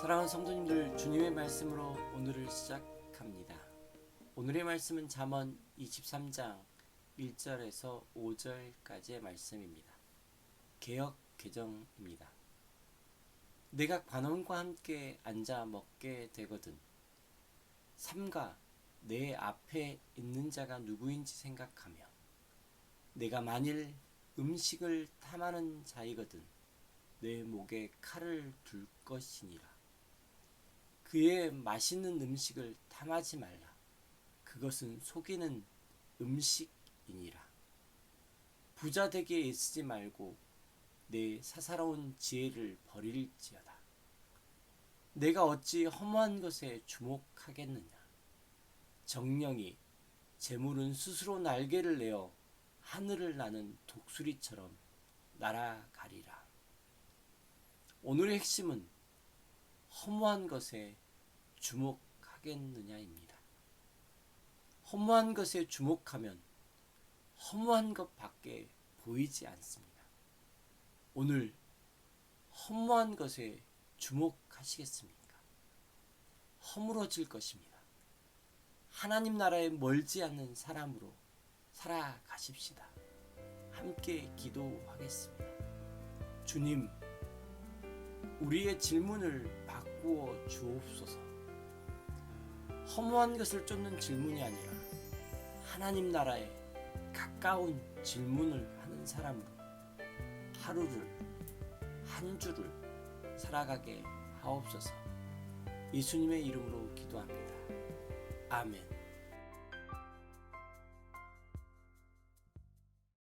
사랑하는 성도님들 주님의 말씀으로 오늘을 시작합니다. 오늘의 말씀은 잠언 23장 1절에서 5절까지의 말씀입니다. 개혁 개정입니다. 내가 관원과 함께 앉아 먹게 되거든 삼가 내 앞에 있는 자가 누구인지 생각하며 내가 만일 음식을 탐하는 자이거든 내 목에 칼을 둘 것이니라. 그의 맛있는 음식을 탐하지 말라. 그것은 속이는 음식이니라. 부자 되게 애쓰지 말고 내 사사로운 지혜를 버릴지어다. 내가 어찌 허무한 것에 주목하겠느냐. 정령이 재물은 스스로 날개를 내어 하늘을 나는 독수리처럼 날아가리라. 오늘의 핵심은 허무한 것에 주목하겠느냐입니다. 허무한 것에 주목하면 허무한 것밖에 보이지 않습니다. 오늘 허무한 것에 주목하시겠습니까? 허물어질 것입니다. 하나님 나라에 멀지 않는 사람으로 살아가십시다. 함께 기도하겠습니다. 주님, 우리의 질문을 바꾸어 주옵소서. 허무한 것을 쫓는 질문이 아니라 하나님 나라에 가까운 질문을 하는 사람으로 하루를 한 주를 살아가게 하옵소서. 예수님의 이름으로 기도합니다. 아멘.